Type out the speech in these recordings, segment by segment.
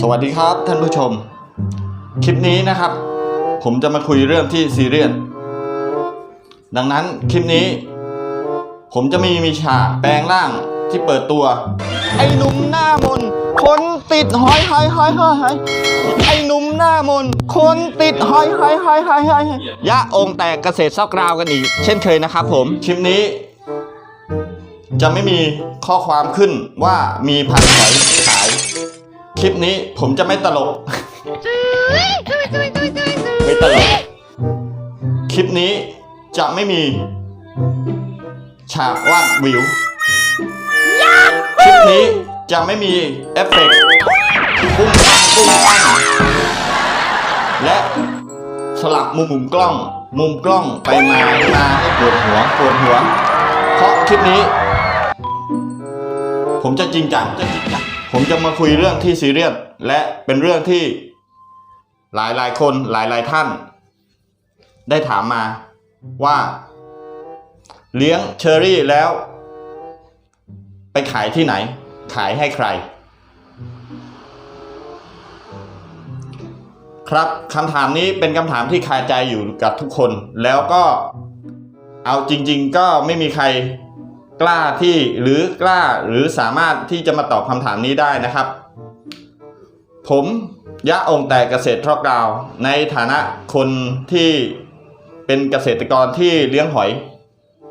สวัสดีครับท่านผู้ชม คลิปนี้นะครับ ผมจะมาคุยเรื่องที่ซีเรียสดังนั้นคลิปนี้ ผมจะมีมีฉากแปลงร่างที่เปิดตัว ไอ้หนุ่มหน้ามน คนติดหอยหอยหอยหอยหอยไอ้หนุ่มหน้ามน คนติดหอยหอยหอยหอยหอยยะองค์แตกเกษตรซอกราวกันอีก เช่นเคยนะครับผมคลิปนี้ จะไม่มีข้อความขึ้นว่ามีพันหอยขาย คลิปนี้ผมจะไม่ตลก ไม่ตลก คลิปนี้จะไม่มี ฉากวาดวิว คลิปนี้จะไม่มีเอฟเฟกต์ปุ้งปังปุ้งปังและสลับมุมมุมกล้อง มุมกล้องไปมามาให้ปวดหัวปวดหัว เพราะคลิปนี้ ผมจะจริงจังจะจริงจัง ผมจะมาคุยเรื่องที่ซีเรียสและเป็นเรื่องที่หลายหลายคนหลายหลายท่าน ได้ถามมาว่า เลี้ยงเชอรี่แล้ว ไปขายที่ไหน ขายให้ใคร ครับคำถามนี้เป็นคำถามที่คาใจอยู่กับทุกคน แล้วก็เอาจริง ๆ ก็ไม่มีใคร กล้าที่หรือกล้าหรือสามารถที่จะมาตอบคำถามนี้ได้นะครับ ผมยะองแต่เกษตรทอกดาว ในฐานะคนที่เป็นเกษตรกรที่เลี้ยงหอย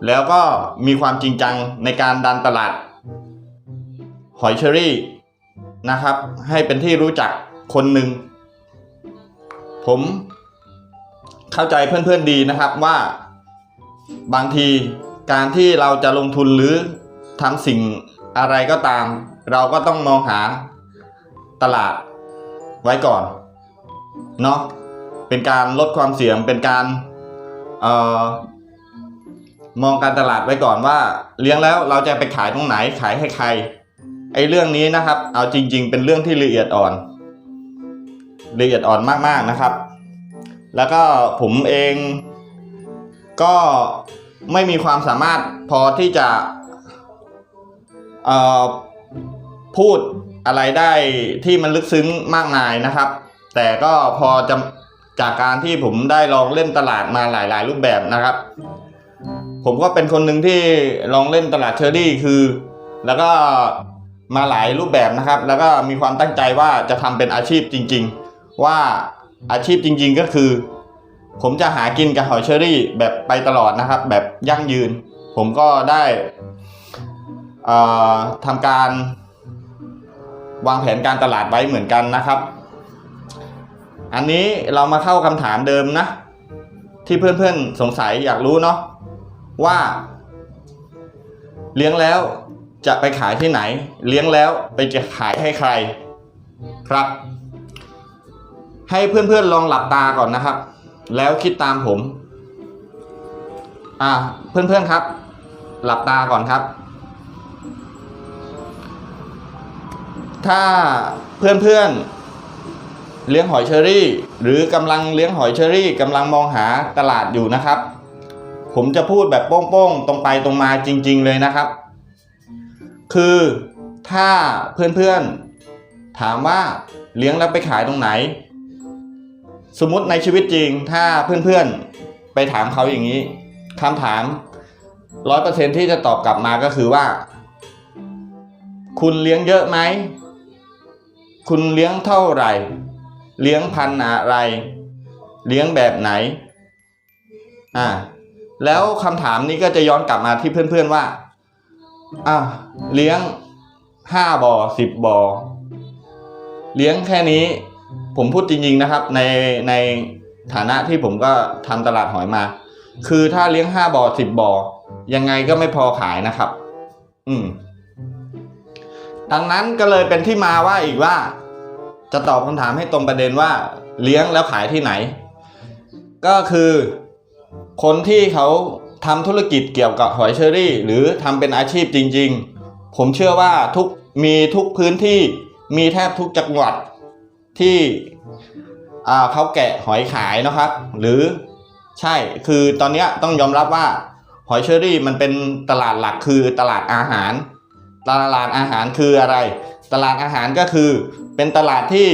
แล้วก็มีความจริงจังในการดันตลาด หอยเชอรี่นะครับ ให้เป็นที่รู้จักคนหนึ่ง ผมเข้าใจเพื่อนๆดีนะครับว่าบางที การที่เราจะลงทุนหรือทำสิ่งอะไรก็ตาม เราก็ต้องมองหาตลาดไว้ก่อนเนาะเป็นการลดความเสี่ยงเป็นการออมองการตลาดไว้ก่อนว่า เลี้ยงแล้วเราจะไปขายตรงไหนขายให้ใครไอ้เรื่องนี้นะครับ เอาจริง ๆ เป็นเรื่องที่ละเอียดอ่อนละเอียดอ่อนมากๆนะครับ แล้วก็ผมเองก็ ไม่มีความสามารถพอที่จะพูดอะไรได้ที่มันลึกซึ้งมากมายนะครับ แต่ก็พอจะจากการที่ผมได้ลองเล่นตลาดมาหลาย ๆ รูปแบบนะครับ ผมก็เป็นคนหนึ่งที่ลองเล่นตลาดเชอรี่คือ แล้วก็มาหลายรูปแบบนะครับ แล้วก็มีความตั้งใจว่าจะทำเป็นอาชีพจริง ๆ ว่าอาชีพจริง ๆ ก็คือ ผมจะหากินกับหอยเชอรี่แบบไปตลอดนะครับ แบบยั่งยืน ผมก็ได้ทำการวางแผนการตลาดไว้เหมือนกันนะครับ อันนี้เรามาเข้าคำถามเดิมนะ ที่เพื่อนๆสงสัยอยากรู้เนาะว่า เลี้ยงแล้วจะไปขายที่ไหน เลี้ยงแล้วไปจะขายให้ใครครับ ให้เพื่อนๆลองหลับตาก่อนนะครับ แล้วคิดตามผม อ่าเพื่อนๆครับ หลับตาก่อนครับ ถ้าเพื่อนๆเลี้ยงหอยเชอรี่ หรือกำลังเลี้ยงหอยเชอรี่กำลังมองหาตลาดอยู่นะครับ ผมจะพูดแบบโป้งๆ ตรงไปตรงมาจริง ๆ เลยนะครับ คือถ้าเพื่อนๆถามว่าเลี้ยงแล้วไปขายตรงไหน สมมุติในชีวิตจริงถ้าเพื่อนๆไปถามเขาอย่างนี้คำถามร้อยเปอร์เซ็นที่จะตอบกลับมาก็คือว่า คุณเลี้ยงเยอะไหม คุณเลี้ยงเท่าไหร่ เลี้ยงพันอะไร เลี้ยงแบบไหนอ่าแล้วคำถามนี้ก็จะย้อนกลับมาที่เพื่อนๆว่าอะเลี้ยงห้าบ่อสิบบ่อเลี้ยงแค่นี้ ผมพูดจริงๆนะครับ ในในฐานะที่ผมก็ทำตลาดหอยมา คือถ้าเลี้ยงห้าบ่อสิบบ่อยังไงก็ไม่พอขายนะครับ อืม ดังนั้นก็เลยเป็นที่มาว่าอีกว่า จะตอบคำถามให้ตรงประเด็นว่า เลี้ยงแล้วขายที่ไหน ก็คือคนที่เขาทำธุรกิจเกี่ยวกับหอยเชอรี่ หรือทำเป็นอาชีพจริง ๆ ผมเชื่อว่าทุกมีทุกพื้นที่มีแทบทุกจังหวัด ที่เขาแกะหอยขายนะครับ หรือใช่คือตอนนี้ต้องยอมรับว่าหอยเชอรี่มันเป็นตลาดหลักคือตลาดอาหาร ตลาดอาหารคืออะไร ตลาดอาหารก็คือ เป็นตลาดที่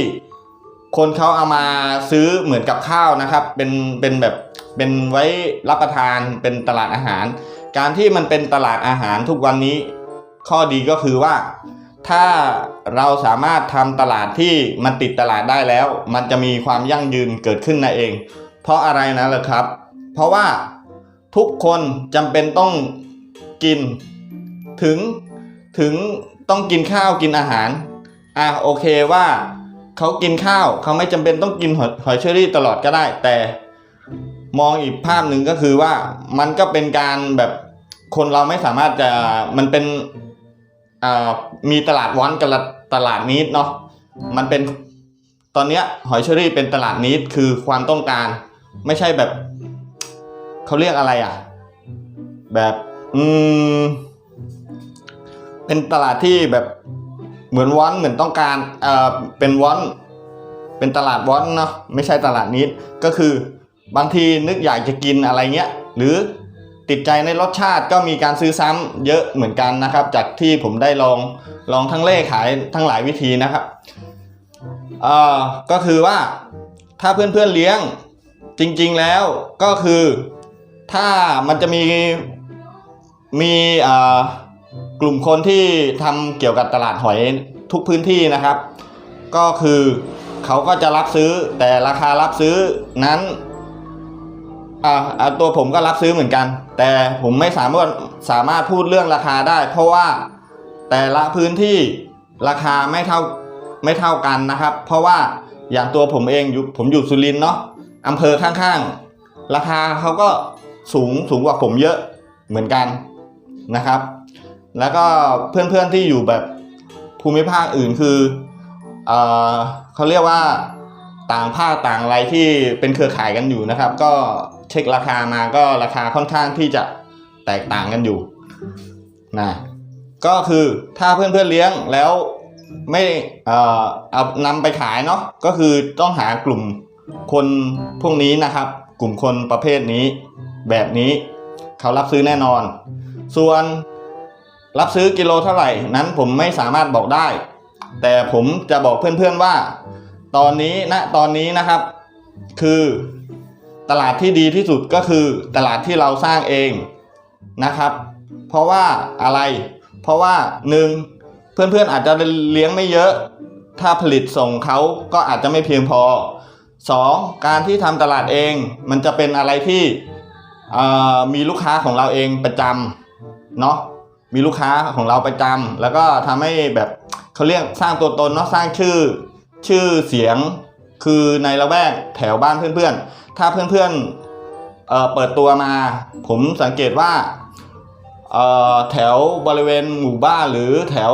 คนเขาเอามาซื้อเหมือนกับข้าวนะครับ เป็นเป็นแบบเป็นไว้รับประทานเป็นตลาดอาหาร การที่มันเป็นตลาดอาหารทุกวันนี้ ข้อดีก็คือว่า ถ้าเราสามารถทำตลาดที่มันติดตลาดได้แล้ว มันจะมีความยั่งยืนเกิดขึ้นนั่นเอง เพราะอะไรนะล่ะครับ เพราะว่าทุกคนจำเป็นต้องกินถึงถึงต้องกินข้าวกินอาหาร อะโอเคว่าเขากินข้าวเขาไม่จำเป็นต้องกินหอยเชอรี่ตลอดก็ได้ แต่มองอีกภาพหนึ่งก็คือว่ามันก็เป็นการแบบคนเราไม่สามารถจะมันเป็น มีตลาดวอนกับตลาดนิดเนาะมันเป็นตอนเนี้ยหอยเชอรี่เป็นตลาดนิดคือความต้องการ ไม่ใช่แบบเขาเรียกอะไรอะ แบบอืมเป็นตลาดที่แบบเหมือนวอนเหมือนต้องการเอ่อเป็นวอนเป็นตลาดวอนเนาะไม่ใช่ตลาดนิดก็คือบางทีนึกอยากจะกินอะไรเงี้ย หรือ ติดใจในรสชาติก็มีการซื้อซ้ำเยอะเหมือนกันนะครับ จากที่ผมได้ลองลองทั้งเล่ขายทั้งหลายวิธีนะครับเอ่อก็คือว่าถ้าเพื่อนๆเลี้ยงจริงๆแล้วก็คือถ้ามันจะมีมีเอ่อกลุ่มคนที่ทำเกี่ยวกับตลาดหอยทุกพื้นที่นะครับ ก็คือเขาก็จะรับซื้อแต่ราคารับซื้อนั้น อ่าอ่าตัวผมก็รับซื้อเหมือนกัน แต่ผมไม่สามารถสามารถพูดเรื่องราคาได้ เพราะว่าแต่ละพื้นที่ราคาไม่เท่าไม่เท่ากันนะครับ เพราะว่าอย่างตัวผมเองอยู่ผมอยู่สุรินทร์เนาะอำเภอข้างๆ ราคาเขาก็สูงสูงกว่าผมเยอะเหมือนกันนะครับ แล้วก็เพื่อนๆที่อยู่แบบภูมิภาคอื่นคือเออเขาเรียกว่าต่างภาคต่างอะไรที่เป็นเครือข่ายกันอยู่นะครับ ก็ เช็คราคามาก็ราคาค่อนข้างที่จะแตกต่างกันอยู่นะก็คือถ้าเพื่อนๆเลี้ยงแล้วไม่เอ่อเอานำไปขายเนาะก็คือต้องหากลุ่มคนพวกนี้นะครับ กลุ่มคนประเภทนี้ แบบนี้เขารับซื้อแน่นอน ส่วนรับซื้อกิโลเท่าไหร่นั้นผมไม่สามารถบอกได้ แต่ผมจะบอกเพื่อนๆว่า ตอนนี้ณตอนนี้นะครับ คือ ตลาดที่ดีที่สุดก็คือตลาดที่เราสร้างเองนะครับ เพราะว่าอะไร เพราะว่าหนึ่งเพื่อนๆอาจจะเลี้ยงไม่เยอะ ถ้าผลิตส่งเขาก็อาจจะไม่เพียงพอสองการที่ทำตลาดเองมันจะเป็นอะไรที่มีลูกค้าของเราเองประจำเนาะมีลูกค้าของเราประจำแล้วก็ทำให้แบบเขาเรียกสร้างตัวตนเนาะสร้างชื่อชื่อเสียงคือในละแวกแถวบ้านเพื่อนๆ ถ้าเพื่อนๆเเปิดตัวมา ผมสังเกตว่าแถวบริเวณหมู่บ้านหรือแถว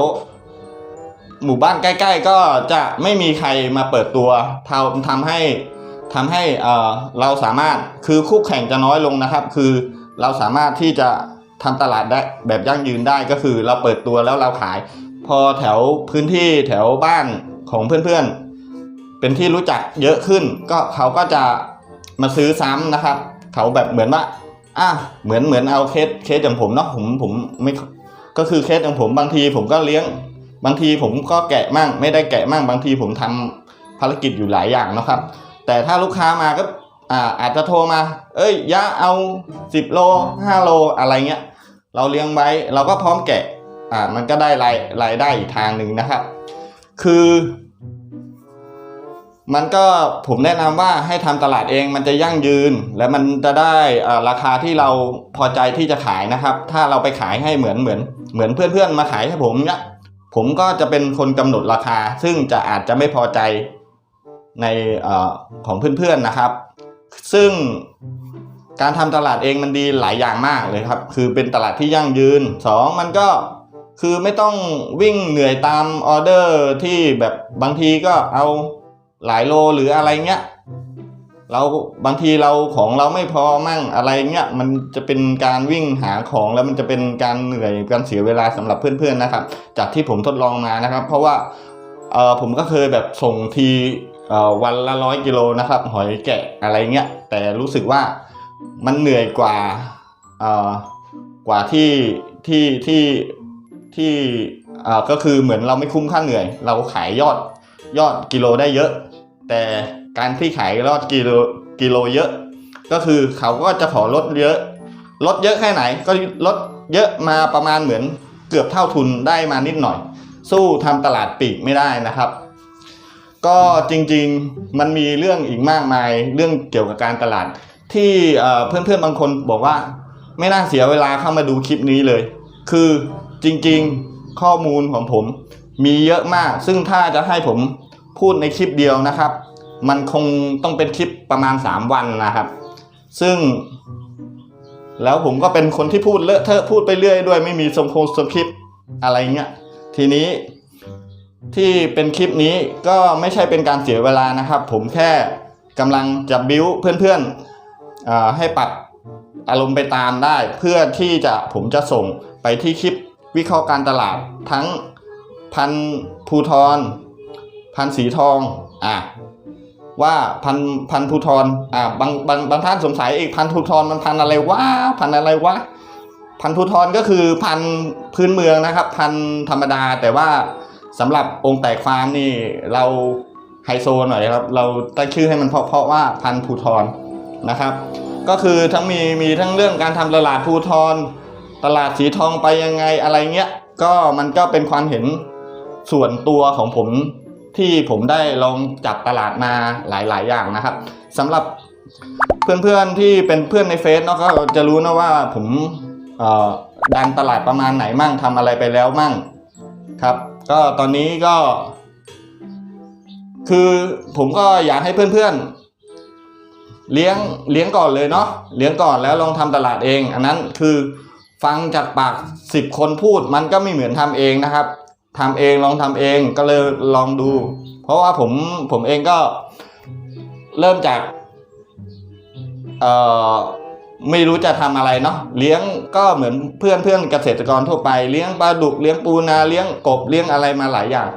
หมู่บ้านใกล้ๆ ก็จะไม่มีใครมาเปิดตัวทำทำให้ทำให้เอ่อเราสามารถคือคู่แข่งจะน้อยลงนะครับ คือเราสามารถที่จะทำตลาดได้แบบยั่งยืนได้ก็คือเราเปิดตัวแล้วเราขาย พอแถวพื้นที่แถวบ้านของเพื่อนๆ เป็นที่รู้จักเยอะขึ้นก็เขาก็จะ มาซื้อซ้ำนะครับ เขาแบบเหมือนว่าอะเหมือนเหมือนเอาเคสเคสอย่างผมเนาะผมผมไม่ก็คือเคสอย่างผมบางทีผมก็เลี้ยง บางทีผมก็แกะมั่ง ไม่ได้แกะมั่ง บางทีผมทำภารกิจอยู่หลายอย่างนะครับ แต่ถ้าลูกค้ามาก็อ่าอาจจะโทรมา เอ้ยยะเอา 10 โล 5 โลอะไรเงี้ยเราเลี้ยงไว้เราก็พร้อมแกะอ่ามันก็ได้รายรายได้อีกทางหนึ่งนะครับ คือ มันก็ผมแนะนำว่าให้ทำตลาดเองมันจะยั่งยืน และมันจะได้อ่าราคาที่เราพอใจที่จะขายนะครับ ถ้าเราไปขายให้เหมือนเหมือน เหมือนเพื่อนๆมาขายให้ผมเนี่ยผมก็จะเป็นคนกำหนดราคา ซึ่งจะอาจจะไม่พอใจในอ่อของเพื่อนๆนะครับ ซึ่งการทำตลาดเองมันดีหลายอย่างมากเลยครับ คือเป็นตลาดที่ยั่งยืนสองมันก็คือไม่ต้องวิ่งเหนื่อยตามออเดอร์ที่แบบบางทีก็เอา หลายโลหรืออะไรเงี้ยเราบางทีเราของเราไม่พอมั่งอะไรเงี้ยมันจะเป็นการวิ่งหาของแล้วมันจะเป็นการเหนื่อยการเสียเวลาสำหรับเพื่อนๆนะครับ จากที่ผมทดลองมานะครับ เพราะว่าเออผมก็เคยแบบส่งทีวันละร้อยกิโลนะครับ หอยแกะอะไรเงี้ยแต่รู้สึกว่ามันเหนื่อยกว่าเออกว่าที่ที่ที่ที่อ่าก็คือเหมือนเราไม่คุ้มค่าเหนื่อย เราขายยอดยอดกิโลได้เยอะ แต่การที่ขายยอดกิโลกิโลเยอะ ก็คือเขาก็จะขอลดเยอะ ลดเยอะแค่ไหนก็ลดเยอะมาประมาณเหมือนเกือบเท่าทุนได้มานิดหน่อย สู้ทำตลาดปีกไม่ได้นะครับ ก็จริงๆมันมีเรื่องอีกมากมายเรื่องเกี่ยวกับการตลาด ที่เอ่อเพื่อนๆบางคนบอกว่าไม่น่าเสียเวลาเข้ามาดูคลิปนี้เลย คือจริงๆข้อมูลของผมมีเยอะมาก ซึ่งถ้าจะให้ผม พูดในคลิปเดียวนะครับ มันคงต้องเป็นคลิปประมาณ 3 วันนะครับ ซึ่ง แล้วผมก็เป็นคนที่พูดเลอะเทอะพูดไปเรื่อยด้วยไม่มีสมโครงสคริปอะไรเงี้ยทีนี้ที่เป็นคลิปนี้ก็ไม่ใช่เป็นการเสียเวลานะครับ ผมแค่กำลังจะบิ้วเพื่อนๆให้ปรับอารมณ์ไปตามได้ เพื่อที่จะผมจะส่งไปที่คลิปวิเคราะห์การตลาดทั้งพันภูทร พันสีทองอะว่าพันพันธุ์ภูทรอ่าบางบางบางท่านสงสัยอีกพันธุ์ภูทรมันพันอะไรวะพันอะไรวะพันธุ์ภูทรก็คือพันพื้นเมืองนะครับ พันธรรมดาแต่ว่าสำหรับองค์แตกฟาร์มนี่เราไฮโซหน่อยครับ เราตั้งชื่อให้มันเพราะเพราะว่าพันธุ์ภูทรนะครับ ก็คือทั้งมีมีทั้งเรื่องการทำตลาดภูทร ตลาดสีทองไปยังไงอะไรเงี้ยก็มันก็เป็นความเห็นส่วนตัวของผม ที่ผมได้ลองจับตลาดมาหลาย ๆ อย่างนะครับสำหรับเพื่อนๆที่เป็นเพื่อนในเฟซเนาะก็จะรู้นะว่าผมดันตลาดประมาณไหนมั่งทำอะไรไปแล้วมั่งครับ ก็ตอนนี้ก็ คือผมก็อยากให้เพื่อนๆ เลี้ยงเลี้ยงก่อนเลยเนาะเลี้ยงก่อนแล้วลองทำตลาดเอง อันนั้นคือฟังจากปากสิบคนพูดมันก็ไม่เหมือนทำเองนะครับ ทำเองลองทำเองก็เลยลองดู เพราะว่าผมผมเองก็เริ่มจากเอ่อไม่รู้จะทำอะไรเนาะเลี้ยงก็เหมือนเพื่อนเพื่อนเกษตรกรทั่วไปเลี้ยงปลาดุกเลี้ยงปูนาเลี้ยงกบเลี้ยงอะไรมาหลายอย่าง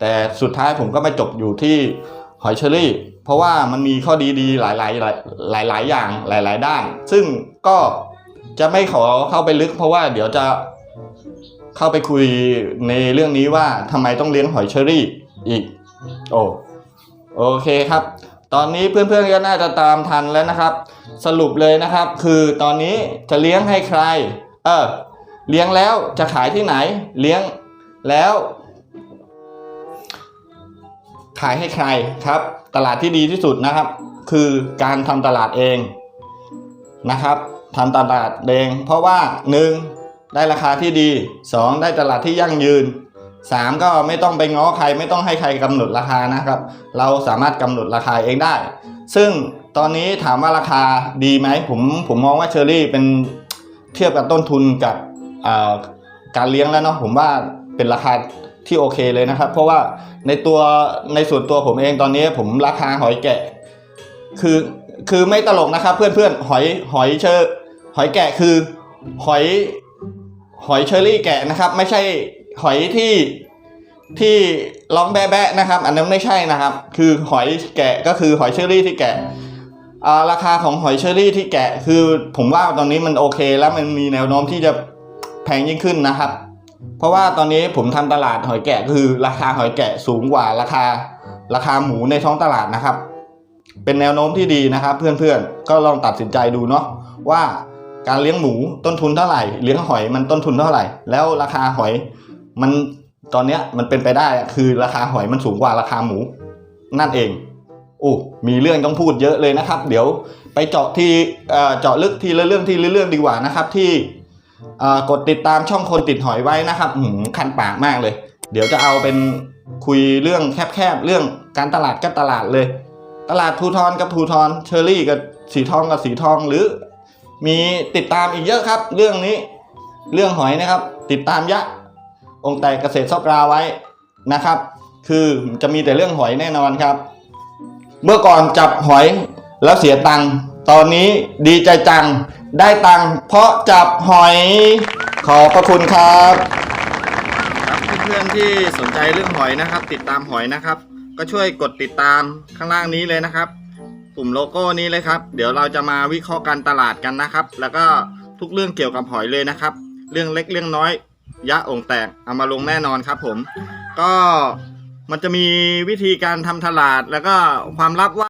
แต่สุดท้ายผมก็มาจบอยู่ที่หอยเชอรี่ เพราะว่ามันมีข้อดีๆหลายๆหลายหลายหลายอย่างหลาย ๆ ด้าน ซึ่งก็จะไม่ขอเข้าไปลึกเพราะว่าเดี๋ยวจะ เข้าไปคุยในเรื่องนี้ว่าทำไมต้องเลี้ยงหอยเชอรี่อีก โอ้โอเคครับ ตอนนี้เพื่อนๆก็น่าจะตามทันแล้วนะครับ สรุปเลยนะครับ คือตอนนี้จะเลี้ยงให้ใคร เออเลี้ยงแล้วจะขายที่ไหน เลี้ยงแล้ว ขายให้ใครครับ ตลาดที่ดีที่สุดนะครับ คือการทำตลาดเองนะครับทำตลาดเอง เพราะว่า 1. ได้ราคาที่ดี 2. ได้ตลาดที่ยั่งยืน 3. ก็ไม่ต้องไปง้อใครไม่ต้องให้ใครกำหนดราคานะครับ เราสามารถกำหนดราคาเองได้ ซึ่งตอนนี้ถามว่าราคาดีไหมผมผมมองว่าเชอรี่เป็นเทียบกับต้นทุนกับการเลี้ยงแล้วเนาะผมว่าเป็นราคาที่โอเคเลยนะครับ เพราะว่าในตัวในส่วนตัวผมเองตอนนี้ผมราคาหอยแกะ คือคือไม่ตลกนะครับ เพื่อนเพื่อนหอยหอยเชอหอยแกะคือหอย หอยเชอรี่แกะนะครับ ไม่ใช่หอยที่ที่ร้องแบะๆนะครับ อันนั้นไม่ใช่นะครับ คือหอยแกะก็คือหอยเชอรี่ที่แกะอ่าราคาของหอยเชอรี่ที่แกะคือผมว่าตอนนี้มันโอเค แล้วมันมีแนวโน้มที่จะแพงยิ่งขึ้นนะครับ เพราะว่าตอนนี้ผมทำตลาดหอยแกะคือราคาหอยแกะสูงกว่าราคาราคาหมูในท้องตลาดนะครับ เป็นแนวโน้มที่ดีนะครับ เพื่อนๆก็ลองตัดสินใจดูเนาะว่า การเลี้ยงหมูต้นทุนเท่าไหร่เลี้ยงหอยมันต้นทุนเท่าไหร่ แล้วราคาหอยมันตอนเนี้ยมันเป็นไปได้คือราคาหอยมันสูงกว่าราคาหมู นั่นเองโอ้มีเรื่องต้องพูดเยอะเลยนะครับ เดี๋ยวไปเจาะที่เจาะลึกทีละเรื่องทีละเรื่องดีกว่านะครับ ที่กดติดตามช่องคนติดหอยไว้นะครับหืมคันปากมากเลย เดี๋ยวจะเอาเป็นคุยเรื่องแคบๆเรื่องการตลาดกับตลาดเลย ตลาดภูทรกับภูทรเชอรี่กับสีทองกับสีทองหรือ มีติดตามอีกเยอะครับ เรื่องนี้ เรื่องหอยนะครับ ติดตามยะ องค์แต่เกษตรซอกราไว้นะครับ คือจะมีแต่เรื่องหอยแน่นอนครับ เมื่อก่อนจับหอยแล้วเสียตังค์ตอนนี้ดีใจจังได้ตังค์เพราะจับหอยขอบพระคุณครับครับเพื่อนๆที่สนใจเรื่องหอยนะครับ ติดตามหอยนะครับ ก็ช่วยกดติดตามข้างล่างนี้เลยนะครับ ปุ่มโลโก้นี้เลยครับ เดี๋ยวเราจะมาวิเคราะห์การตลาดกันนะครับ แล้วก็ทุกเรื่องเกี่ยวกับหอยเลยนะครับ เรื่องเล็กเรื่องน้อย ยะองแตกเอามาลงแน่นอนครับผม ก็มันจะมีวิธีการทำตลาดแล้วก็ความลับว่า